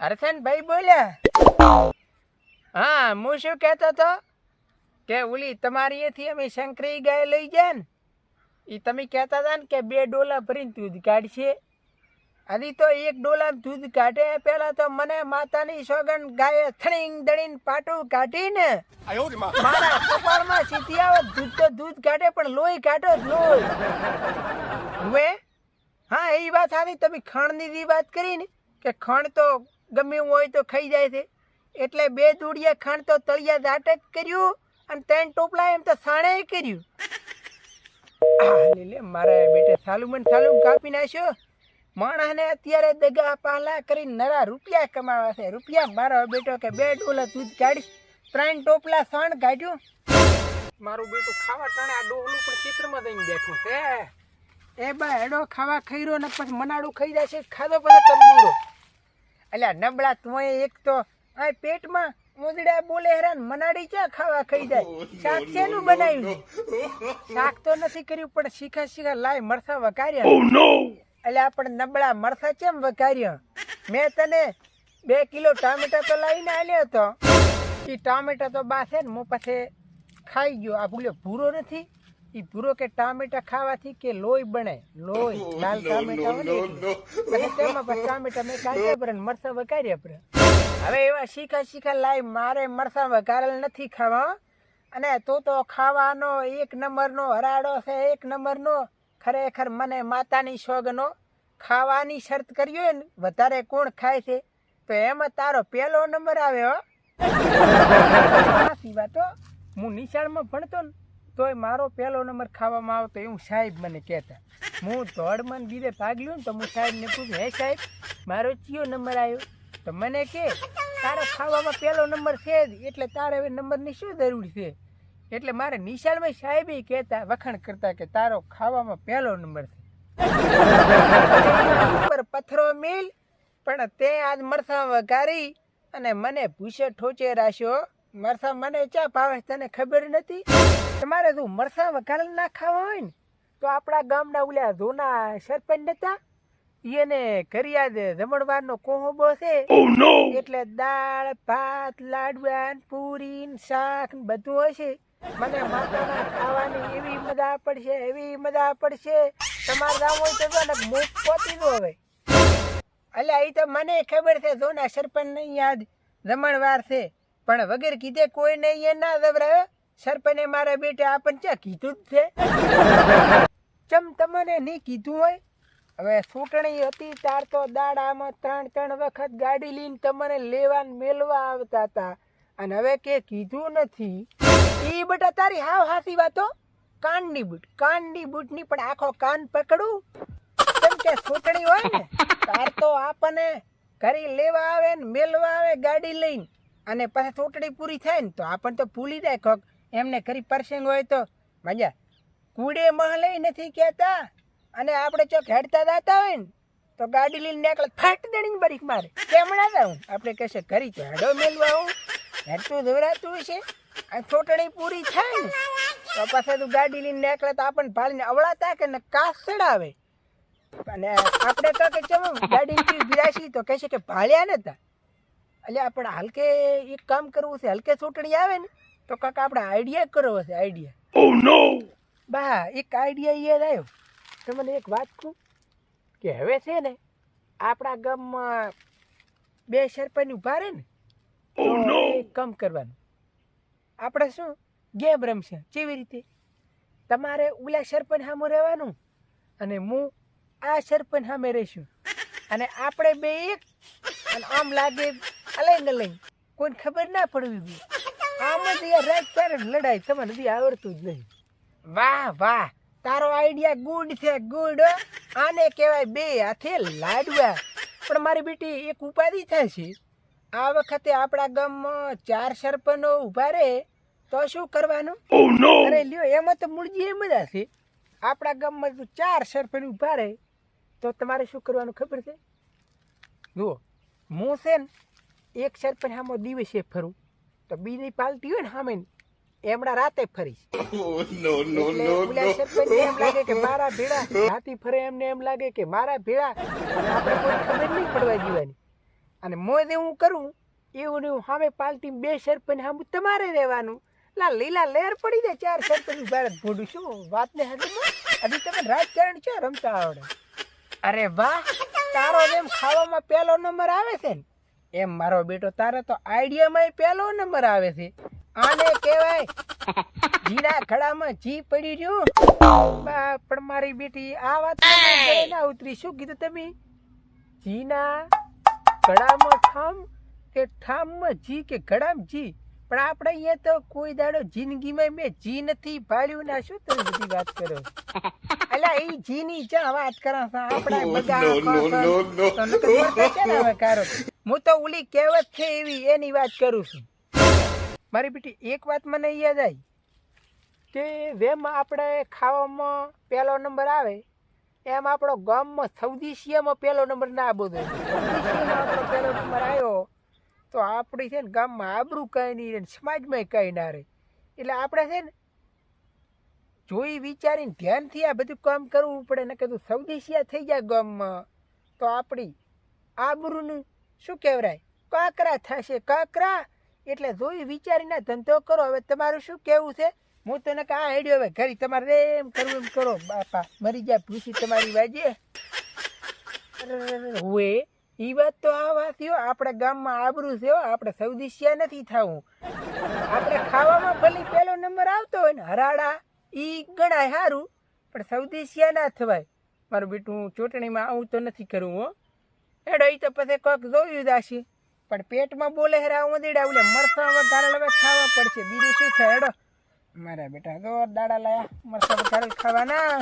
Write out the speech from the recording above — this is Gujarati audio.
હરસનભાઈ બોલ્યા હા હું શું કહેતો તો કે ઓલી તમારી એથી અમે શંકરી ગાય લઈ જાય ને એ તમે કહેતા હતા ને કે બે ડોલા ભરીને દૂધ કાઢશે. હજી તો એક ડોલા દૂધ કાઢે પેલા તો મને માતાની સોગન ગાયે થણીંગ દણીને પાટું કાઢીને મારા કપાળમાં સીધી આવે દૂધ તો દૂધ કાઢે પણ લોહી કાઢો જ લોહી. હવે હા એ વાત આવી. તમે ખણની વાત કરી ને કે ખણ તો ગમે એવું હોય તો ખાઈ જાય છે. એટલે બે દૂડિયા ખાંડ તો તળિયા દાટ કર્યું અને ત્રણ ટોપલા એમ તો સાણે કર્યું. મારા બેટે સાલુમન સાલુમ કાપી નાખ્યો. માણસને અત્યારે દગા પાલા કરી નરા રૂપિયા કમાવા છે. રૂપિયા મારો બેટો કે બે ડોલા દૂધ કાઢી, ત્રણ ટોપલા સણ કાઢ્યું. મારું બેટું ખાવા ટાણે આ ડોહલું પણ ચિત્રમાં દઈને બેઠું છે. એ બા, એડો ખાવા ખઈરો ને પછી મનાડું ખાઈ જાય છે. ખાધો પછી તંદુરો અલ્યા નબળા તું એક તો આ પેટમાં ઉંદડા બોલે હેરાન મનાડી ચા ખાવા ખાઈ જાય? શાક શેનું બનાવ્યું? શાક તો નથી કર્યું પણ શીખા શીખા લાય મરસા વઘાર્યા. એટલે આપણે નબળા મરસા કેમ વઘાર્યા? મેં તને બે કિલો ટામેટા તો લાવીને આલ્યો હતો એ ટામેટા તો બા છે ને હું પાસે ખાઈ ગયો. આ ભૂલ્યો ભૂરો નથી? એ ભૂરો કે ટામેટા ખાવાથી કે લોહી બને? લોહી. લાલ ટામેટા હોય. તેમાં પછી ટામેટા મેં કાઢ્યા પર મરસા વઘાર્યા પર હવે એવા શીખા શીખા લાઈ મારે મરસા વઘારેલ નથી ખાવા. અને તું તો ખાવાનો એક નંબરનો હરાડો છે એક નંબરનો. ખરેખર મને માતાની સોગનો ખાવાની શરત કરી હોય ને વધારે કોણ ખાય છે? તો એમાં તારો પહેલો નંબર આવ્યો હો. સાચી હું નિશાળમાં ભણતો ને તોય મારો પહેલો નંબર ખાવામાં આવતો એવું સાહેબ મને કહેતા. હું ને બીજે ભાગ લ્યો ને તો હું સાહેબને પૂછું, હે સાહેબ, મારો ચિયો નંબર આવ્યો? તો મને કે, તારો ખાવામાં પહેલો નંબર છે જ, એટલે તારે હવે નંબરની શું જરૂર છે? એટલે મારે નિશાળમાં સાહેબે કહેતા, વખાણ કરતા કે, તારો ખાવામાં પહેલો નંબર છે. પથ્થરો મિલ, પણ તે આજ મરસા વઘારી અને મને ભૂસે ઠોચે રાખ્યો. મરસા મને ચા ભાવે તને ખબર નથી? તમારે જો મરસા વઘારેલ ના ખાવા હોય ને તો આપણા ગામના ઓલા ધોના સરપંચ હતા એને કરિયાદ જમણવારનો કોહબો છે. એટલે દાળ ભાત લાડવા પૂરી શાક બધું હશે મને માતાના ખાવાની એવી મજા પડશે એવી મજા પડશે. તમારે જાવ હોય તો ને મુખ પોતી દો હવે. અલ્યા એ તો મને ખબર છે જોના સરપંચ નહીં યાદ રમણવાર છે. પણ વગર કીધે કોઈ નહીં એ ના દવરાવે સરપંચે મારા બેટે આપણને ચા કીધું જ છે? ચમ તમને નહીં કીધું હોય? હવે ચૂંટણી હતી તાર તો દાડામાં ત્રણ ત્રણ વખત ગાડી લઈને તમને લેવા મેલવા આવતા હતા. અને હવે કે કીધું નથી. એ બેટા તારી હાવ હાસી વાતો કાનની બૂટ, કાનની બૂટની પણ આખો કાન પકડું. કેમ કે ચૂંટણી હોય ને, તાર તો આપણને ઘરે લેવા આવે ને મેલવા આવે ગાડી લઈને. અને પછી ચૂંટણી પૂરી થાય ને તો આપણને તો ભૂલી જાય કોક. એમને કરી પરસંગ હોય તો મજા કુડે મહલે નથી કહેતા? અને આપણે ચોક હેડતા દાતા હોય ને, તો ગાડી લઈને નીકળે, ફાટ દણીને બરીક મારે. કેમ ના જાઉં આપણે કહેશે કરી તો હેડો મેલવા આવું. હેડતું દોરાતું છે આ ચૂંટણી પૂરી થાય ને, તો પછી તું ગાડી લઈને નીકળે તો આપણને ભાળીને અવળાતા કે ને કાસ ચડાવે અને આપણે તો કે, ચમ, ગાડી બિરાશી. તો કહેશે કે, ભાળ્યા નતા. એટલે આપણે હલકે એક કામ કરવું છે, હલકે ચૂંટણી આવે ને તો કાકા આપણે આઈડિયા કરવો છે આઈડિયા બા એક આઈડિયા યાદ આવ્યો. તમને એક વાત કહું કે હવે છે ને આપણા ગામમાં બે સરપંચ ઊભા રહે ને તો એક કામ કરવાનું. આપણે શું ગેમ રમશે કેવી રીતે? તમારે ઓલા સરપંચ સામે રહેવાનું અને હું આ સરપંચ સામે રહીશું. અને આપણે બે એક અને આમ લાગે અલગ અલગ કોઈને ખબર ના પડવી જોઈએ આમ જ યાર રાત ક્યારે લડાઈ તમને નથી આવડતું જ નહીં. વાહ વાહ. તારો આઈડિયા ગુડ છે ગુડ આને કહેવાય બે હાથે લાડવા. પણ મારી બેટી એક ઉપાધિ થાય છે. આ વખતે આપણા ગામમાં ચાર સરપંચો ઊભા રહે તો શું કરવાનું? અરે લ્યો એમાં તો મૂળજી એમ જ હશે. આપણા ગામમાં જો ચાર સરપંચ ઊભા રહે તો તમારે શું કરવાનું ખબર છે? જુઓ હું છે ને એક સરપંચ આમાં દિવસે ફરું. તો બીજી પાલટી હોય ને સામે એમડા રાતે ફરીશ. એમ લાગે કે મારા ભેળા રાતી ફરે એમને એમ લાગે કે મારા ભેળા આપણે કોઈ ખબર નહીં પડવા દેવાની. અને મોદે હું કરું એવું ને સામે પાલટી બે સરપંચ સામે તમારે રહેવાનું. લા લીલા લહેર પડી જાય ચાર સરપંચ ભારત ભોડું શું વાત ને હદમાં હજી તમે રાજકારણ છે રમતા આવડે? અરે વાહ તારો જેમ ખાવામાં પહેલો નંબર આવે છે ને. એમ મારો બેટો તારે તો આઈડિયામાં પહેલો નંબર આવે છે. આને કહેવાય જીના ખડામાં જી પડી રહ્યું. બા પણ મારી બેટી આ વાત ના ઉતરી. શું કીધું તમે? જીના ખડામાં ઠામ કે ઠામમાં જી કે ઘડામાં જી? પણ આપણે અહીંયા તો કોઈ દાડો જિંદગીમાં મેં જી નથી ભાળ્યું ના શું તમે બધી વાત કરો? અલા એ જી ની ચા વાત કરો આપણા બધા હું તો ઓલી કહેવત છે એવી એની વાત કરું છું. મારી બેટી એક વાત મને યાદ આવી કે વેમ આપણે ખાવામાં પહેલો નંબર આવે એમ આપણો ગામમાં સૌદી શિયામાં પહેલો નંબર ના બધો આપણો પહેલો નંબર આવ્યો તો આપણી છે ને ગામમાં આબરૂ કાંઈ નહીં રહે સમાજમાં કાંઈ ના રહે એટલે આપણે છે ને જોઈ વિચારીને ધ્યાનથી આ બધું કામ કરવું પડે ને કીધું સૌદી શિયા થઈ જાય ગામમાં તો આપણી આબરૂનું શું કહેવાય કાંકરા થશે કાંકરા એટલે જોઈ વિચારીને ધંધો કરો હવે તમારું શું કહેવું છે હું તને કે આ હેડ્યો હવે ઘરે તમારે એમ કરવું એમ કરો બાપા મરી જાય ભૂસી તમારી વાજે હોય એ વાત તો આ થયો આપણે ગામમાં આબરૂ છે હો, આપણે સૌદિશિયા નથી થવું. આપણે ખાવામાં ભલે પહેલો નંબર આવતો હોય ને હરાડા એ ગણાય સારું પણ સૌદિશિયા ના થવાય. મારું બેટું ચૂંટણીમાં આવું તો નથી કરવું હો. એડો એ તો પછી કોક જોયું દાશે પણ પેટમાં બોલે હેરા ઉંદીડા ઓલે મરસા વઘારેલ હવે ખાવા પડશે. બીજું શું થાય હેડો. મારા બેટા જો દાડા લાયા. મરસા વઘારેલ ખાવાના.